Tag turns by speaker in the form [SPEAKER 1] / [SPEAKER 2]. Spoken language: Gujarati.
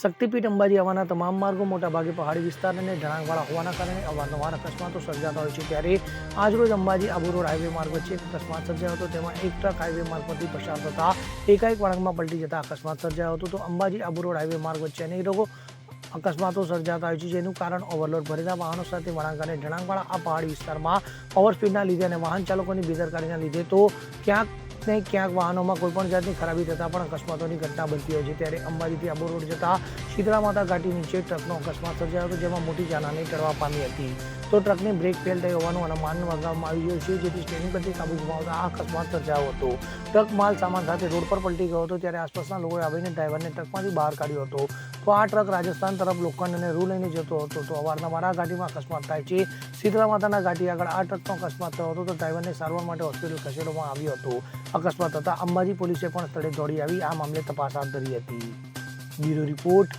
[SPEAKER 1] શક્તિપીઠ અંબાજી આવવાના તમામ માર્ગો મોટાભાગે પહાડી વિસ્તાર અને ઢળાંગવાળા હોવાના કારણે અવારનવાર અકસ્માતો સર્જાતા હોય છે. ત્યારે આજરોજ અંબાજી આબુ રોડ હાઈવે માર્ગ વચ્ચે એક અકસ્માત સર્જાયો હતો. તેમાં એક ટ્રક હાઈવે માર્ગ પરથી પસાર થતા એકાએક વળાંકમાં પલટી જતા અકસ્માત સર્જાયો હતો. તો અંબાજી આબુ રોડ હાઈવે માર્ગ વચ્ચે અનેક લોકો અકસ્માતો સર્જાતા હોય છે, જેનું કારણ ઓવરલોડ ભરેલા વાહનો સાથે વળાંક અને ઢળાંગવાળા આ પહાડી વિસ્તારમાં ઓવરસ્પીડના લીધે અને વાહન ચાલકોની બેદરકારીના લીધે. તો ક્યાંક ને ક્યાંક વાહનોમાં કોઈ પણ જાતની ખરાબી થતાં પણ અકસ્માતોની ઘટના બનતી હોય છે. ત્યારે અંબાજીથી આબુ રોડ જતા શીતળા માતા ઘાટી નીચે ટ્રકનો અકસ્માત સર્જાયો હતો, જેમાં મોટી જાનહાની ટળવા પામી હતી. તો ટ્રકની બ્રેક ફેલ થઈ હોવાનું અનુમાન લગાવવામાં આવી રહ્યું છે, જેથી સ્ટેરિંગ પરથી કાબુ ગુમાવતા આ અકસ્માત સર્જાયો હતો. ટ્રક માલ સામાન સાથે રોડ પર પલટી ગયો હતો, ત્યારે આસપાસના લોકોએ આવીને ડ્રાઈવરને ટ્રકમાંથી બહાર કાઢ્યો હતો. તો આ ટ્રક રાજસ્થાન તરફ લોખંડ રૂ લઈને જતો હતો. તો અવારનવાર આ ઘાટીમાં અકસ્માત થાય છે. શીતળા માતાના ઘાટી આગળ આ ટ્રકનો અકસ્માત થયો હતો, તો ડ્રાઈવરને સારવાર માટે હોસ્પિટલ ખસેડવામાં આવ્યો હતો. અકસ્માત થતાં અંબાજી પોલીસે પણ સ્થળે દોડી આવી આ મામલે તપાસ હાથ ધરી હતી. Bureau report